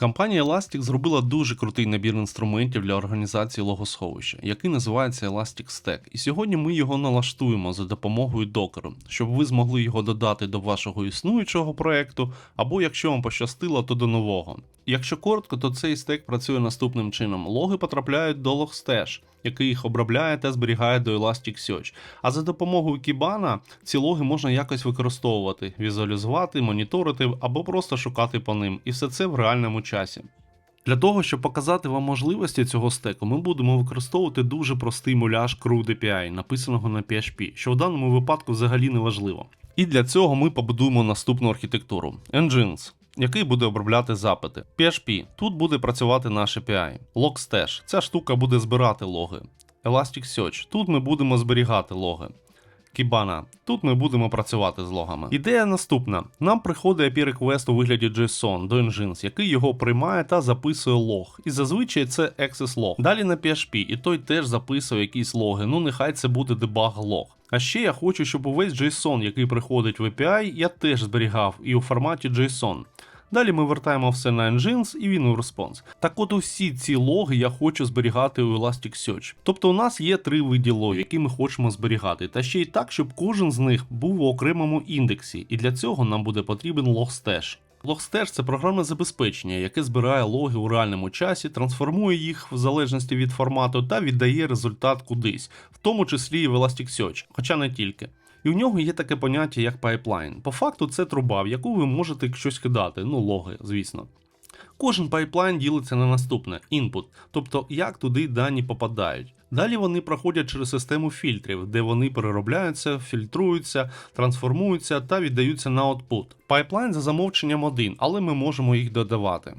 Компанія Elastic зробила дуже крутий набір інструментів для організації логосховища, який називається Elastic Stack. І сьогодні ми його налаштуємо за допомогою докеру, щоб ви змогли його додати до вашого існуючого проекту, або якщо вам пощастило, то до нового. Якщо коротко, то цей стек працює наступним чином: логи потрапляють до Logstash, який їх обробляє та зберігає до Elasticsearch. А за допомогою Kibana ці логи можна якось використовувати, візуалізувати, моніторити або просто шукати по ним, і все це в реальному часі. Для того, щоб показати вам можливості цього стеку, ми будемо використовувати дуже простий муляж CRUD API, написаного на PHP, що в даному випадку взагалі не важливо. І для цього ми побудуємо наступну архітектуру: Engines, який буде обробляти запити. PHP, тут буде працювати наш API. Logstash, ця штука буде збирати логи. Elasticsearch, тут ми будемо зберігати логи. Kibana. Тут ми будемо працювати з логами. Ідея наступна: нам приходить API request у вигляді JSON до Engines, який його приймає та записує лог. І зазвичай це access лог. Далі на PHP, і той теж записує якісь логи. Ну нехай це буде debug лог. А ще я хочу, щоб увесь JSON, який приходить в API, я теж зберігав і у форматі JSON. Далі ми вертаємо все на Engines і він у response. Так от усі ці логи я хочу зберігати у Elasticsearch. Тобто у нас є три види логів, які ми хочемо зберігати, та ще й так, щоб кожен з них був у окремому індексі, і для цього нам буде потрібен Logstash. Logstash – це програмне забезпечення, яке збирає логи у реальному часі, трансформує їх в залежності від формату та віддає результат кудись, в тому числі і в Elasticsearch, хоча не тільки. І у нього є таке поняття як пайплайн. По факту це труба, в яку ви можете щось кидати, ну логи, звісно. Кожен пайплайн ділиться на наступне input, тобто як туди дані попадають. Далі вони проходять через систему фільтрів, де вони переробляються, фільтруються, трансформуються та віддаються на output. Пайплайн за замовченням один, але ми можемо їх додавати.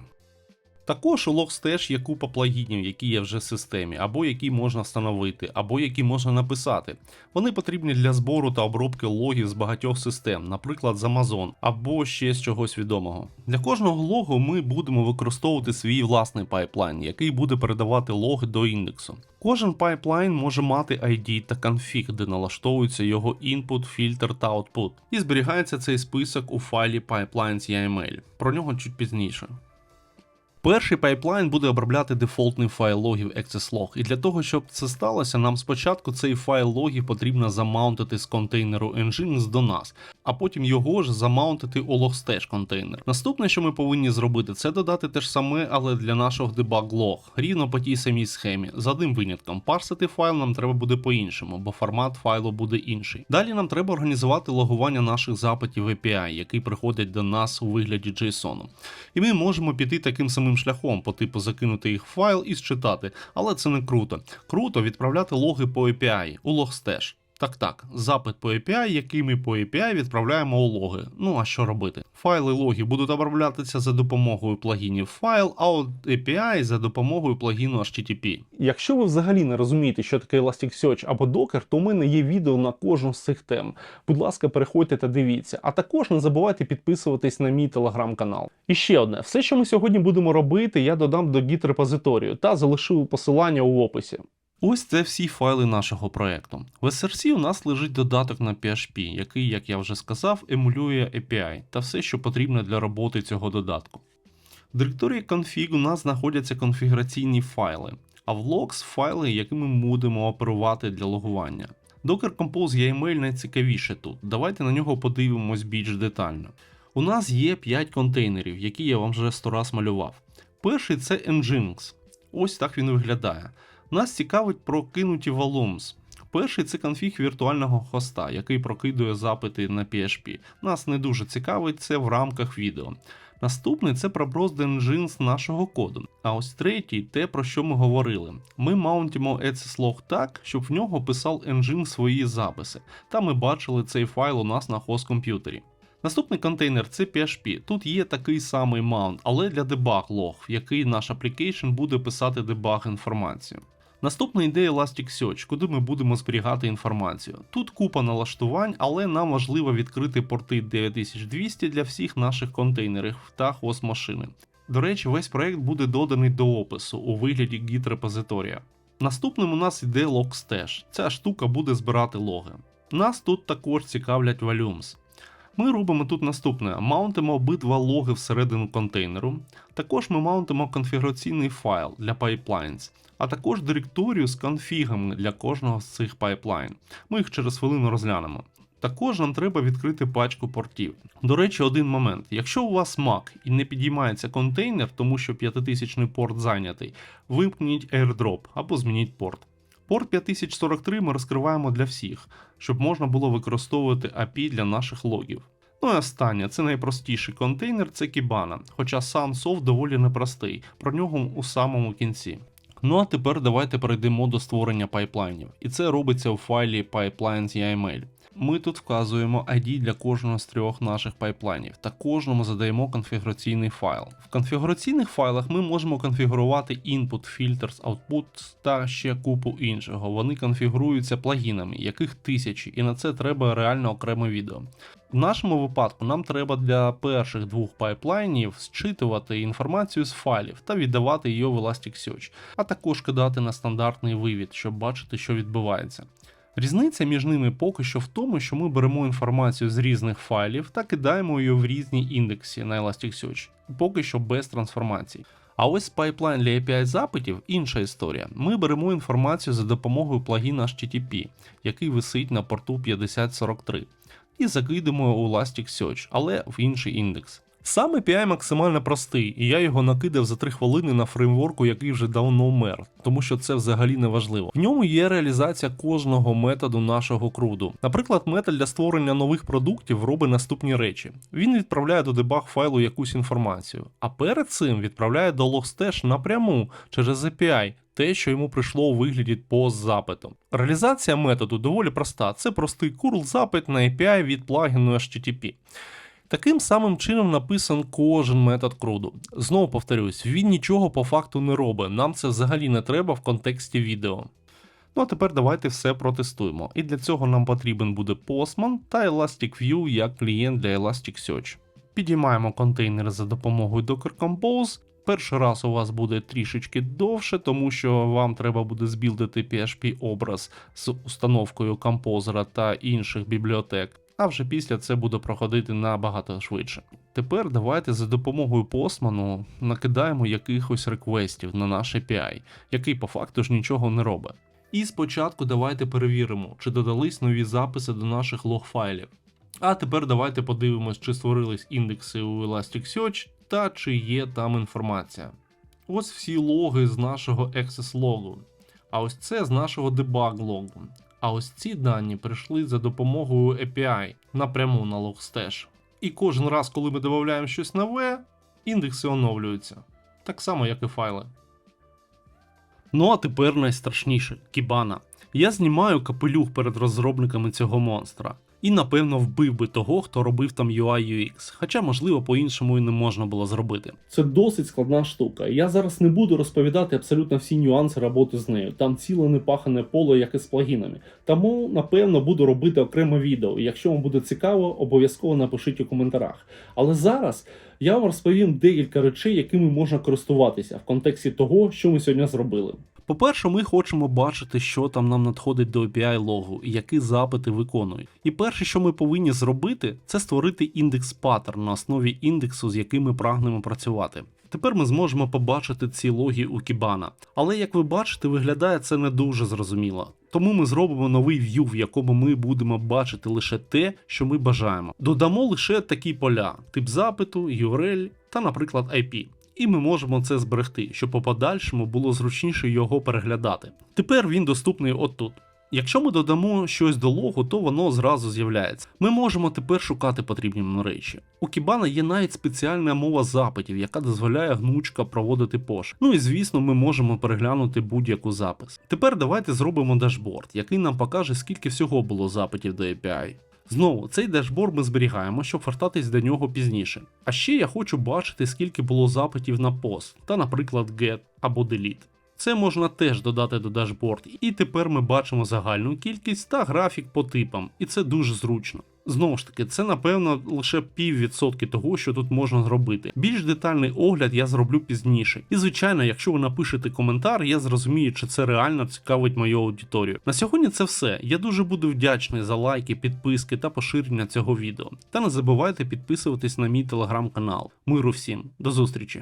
Також у Logstash є купа плагінів, які є вже в системі, або які можна встановити, або які можна написати. Вони потрібні для збору та обробки логів з багатьох систем, наприклад, з Amazon, або ще з чогось відомого. Для кожного логу ми будемо використовувати свій власний пайплайн, який буде передавати логи до індексу. Кожен пайплайн може мати ID та конфіг, де налаштовується його інпут, фільтр та output. І зберігається цей список у файлі pipelines.yml. Про нього чуть пізніше. Перший пайплайн буде обробляти дефолтний файл логів AccessLog, і для того, щоб це сталося, нам спочатку цей файл логів потрібно замаунтити з контейнеру Nginx до нас, а потім його ж замаунтити у Logstash контейнер. Наступне, що ми повинні зробити, це додати те ж саме, але для нашого debug log, рівно по тій самій схемі. За одним винятком, парсити файл нам треба буде по-іншому, бо формат файлу буде інший. Далі нам треба організувати логування наших запитів API, який приходять до нас у вигляді JSON. І ми можемо піти таким самим шляхом, по типу закинути їх в файл і считати, але це не круто. Круто відправляти логи по API у Logstash. Так так, запит по API, який ми по API відправляємо у логи. Ну а що робити? Файли логи будуть оброблятися за допомогою плагінів файл, а от API за допомогою плагіну HTTP. Якщо ви взагалі не розумієте, що таке Elasticsearch або Docker, то у мене є відео на кожну з цих тем. Будь ласка, переходьте та дивіться. А також не забувайте підписуватись на мій телеграм-канал. І ще одне: все, що ми сьогодні будемо робити, я додам до Git репозиторію та залишу посилання у описі. Ось це всі файли нашого проекту. В SRC у нас лежить додаток на PHP, який, як я вже сказав, емулює API та все, що потрібно для роботи цього додатку. В директорії config у нас знаходяться конфігураційні файли, а в logs файли, якими ми будемо оперувати для логування. Docker Compose YAML найцікавіше тут. Давайте на нього подивимось більш детально. У нас є 5 контейнерів, які я вам вже 100 раз малював. Перший це Nginx. Ось так він виглядає. Нас цікавить прокинуті volumes. Перший це конфіг віртуального хоста, який прокидує запити на PHP. Нас не дуже цікавить це в рамках відео. Наступний це проброс Nginx нашого коду. А ось третій те, про що ми говорили. Ми маунтимо ECSLog так, щоб в нього писав Nginx свої записи, та ми бачили цей файл у нас на хост комп'ютері. Наступний контейнер це PHP. Тут є такий самий маунт, але для debug лог, в який наш application буде писати дебаг інформацію. Наступна ідея Elasticsearch, куди ми будемо зберігати інформацію. Тут купа налаштувань, але нам важливо відкрити порти 9200 для всіх наших контейнерів та хост машини. До речі, весь проект буде доданий до опису у вигляді git репозиторія. Наступним у нас іде Logstash. Ця штука буде збирати логи. Нас тут також цікавлять volumes. Ми робимо тут наступне: маунтимо обидва логи всередину контейнеру. Також ми маунтимо конфігураційний файл для pipelines, а також директорію з конфігами для кожного з цих пайплайн. Ми їх через хвилину розглянемо. Також нам треба відкрити пачку портів. До речі, один момент. Якщо у вас Mac і не підіймається контейнер, тому що 5000 порт зайнятий, вимкніть AirDrop або змініть порт. Порт 5043 ми розкриваємо для всіх, щоб можна було використовувати API для наших логів. Ну і останнє, це найпростіший контейнер, це Kibana, хоча сам софт доволі непростий, про нього у самому кінці. Ну а тепер давайте перейдемо до створення пайплайнів. І це робиться у файлі pipelines.yml. Ми тут вказуємо ID для кожного з трьох наших пайплайнів та кожному задаємо конфігураційний файл. В конфігураційних файлах ми можемо конфігурувати input, filters, output та ще купу іншого. Вони конфігуруються плагінами, яких тисячі, і на це треба реально окреме відео. В нашому випадку нам треба для перших двох пайплайнів зчитувати інформацію з файлів та віддавати її в Elasticsearch, а також кидати на стандартний вивід, щоб бачити, що відбувається. Різниця між ними поки що в тому, що ми беремо інформацію з різних файлів та кидаємо її в різні індекси на Elasticsearch, поки що без трансформацій. А ось пайплайн для API запитів інша історія. Ми беремо інформацію за допомогою плагіна HTTP, який висить на порту 5043, і закидуємо у Elasticsearch, але в інший індекс. Сам API максимально простий, і я його накидав за 3 хвилини на фреймворку, який вже давно мер, тому що це взагалі не важливо. В ньому є реалізація кожного методу нашого круду. Наприклад, метод для створення нових продуктів робить наступні речі: він відправляє до дебаг файлу якусь інформацію, а перед цим відправляє до Logstash напряму через API. Те, що йому прийшло у вигляді пост запиту. Реалізація методу доволі проста. Це простий curl запит на API від плагіну HTTP. Таким самим чином написан кожен метод круду. Знову повторюсь, він нічого по факту не робить, нам це взагалі не треба в контексті відео. Ну а тепер давайте все протестуємо. І для цього нам потрібен буде Postman та Elastic View як клієнт для Elasticsearch. Підіймаємо контейнери за допомогою Docker Compose. Перший раз у вас буде трішечки довше, тому що вам треба буде збілдити PHP образ з установкою композера та інших бібліотек а вже після це буде проходити набагато швидше. Тепер давайте за допомогою постману накидаємо якихось реквестів на наш API, який по факту ж нічого не робить. І спочатку давайте перевіримо, чи додались нові записи до наших лог-файлів. А тепер давайте подивимось, чи створились індекси у Elasticsearch та чи є там інформація. Ось всі логи з нашого access логу. А ось це з нашого debug логу. А ось ці дані прийшли за допомогою API напряму на Logstash. І кожен раз, коли ми додаємо щось нове, індекси оновлюються. Так само, як і файли. Ну а тепер найстрашніше Кібана. Я знімаю капелюх перед розробниками цього монстра. І напевно вбив би того, хто робив там UI UX, хоча, можливо, по-іншому і не можна було зробити. Це досить складна штука. Я зараз не буду розповідати абсолютно всі нюанси роботи з нею. Там ціле непахане поле, як і з плагінами. Тому, напевно, буду робити окреме відео. Якщо вам буде цікаво, обов'язково напишіть у коментарях. Але зараз я вам розповім декілька речей, якими можна користуватися в контексті того, що ми сьогодні зробили. По-перше, ми хочемо бачити, що там нам надходить до API логу і які запити виконують. І перше, що ми повинні зробити, це створити індекс паттерн на основі індексу, з яким ми прагнемо працювати. Тепер ми зможемо побачити ці логи у Kibana. Але як ви бачите, виглядає це не дуже зрозуміло. Тому ми зробимо новий view, в якому ми будемо бачити лише те, що ми бажаємо. Додамо лише такі поля: тип запиту, URL та, наприклад, IP. І ми можемо це зберегти, щоб по подальшому було зручніше його переглядати. Тепер він доступний отут. Якщо ми додамо щось до логу, то воно зразу з'являється. Ми можемо тепер шукати потрібні нам речі. У Kibana є навіть спеціальна мова запитів, яка дозволяє гнучко проводити пошук. Ну і звісно, ми можемо переглянути будь-яку запис. Тепер давайте зробимо дашборд, який нам покаже, скільки всього було запитів до API. Знову, цей дешбор ми зберігаємо, щоб вертатись до нього пізніше. А ще я хочу бачити, скільки було запитів на пост та, наприклад, get або delete. Це можна теж додати до дашборд, і тепер ми бачимо загальну кількість та графік по типам, і це дуже зручно. Знову ж таки, це напевно лише піввідсотки того, що тут можна зробити. Більш детальний огляд я зроблю пізніше. І звичайно, якщо ви напишете коментар, я зрозумію, чи це реально цікавить мою аудиторію. На сьогодні це все. Я дуже буду вдячний за лайки, підписки та поширення цього відео. Та не забувайте підписуватись на мій телеграм-канал. Миру всім, до зустрічі!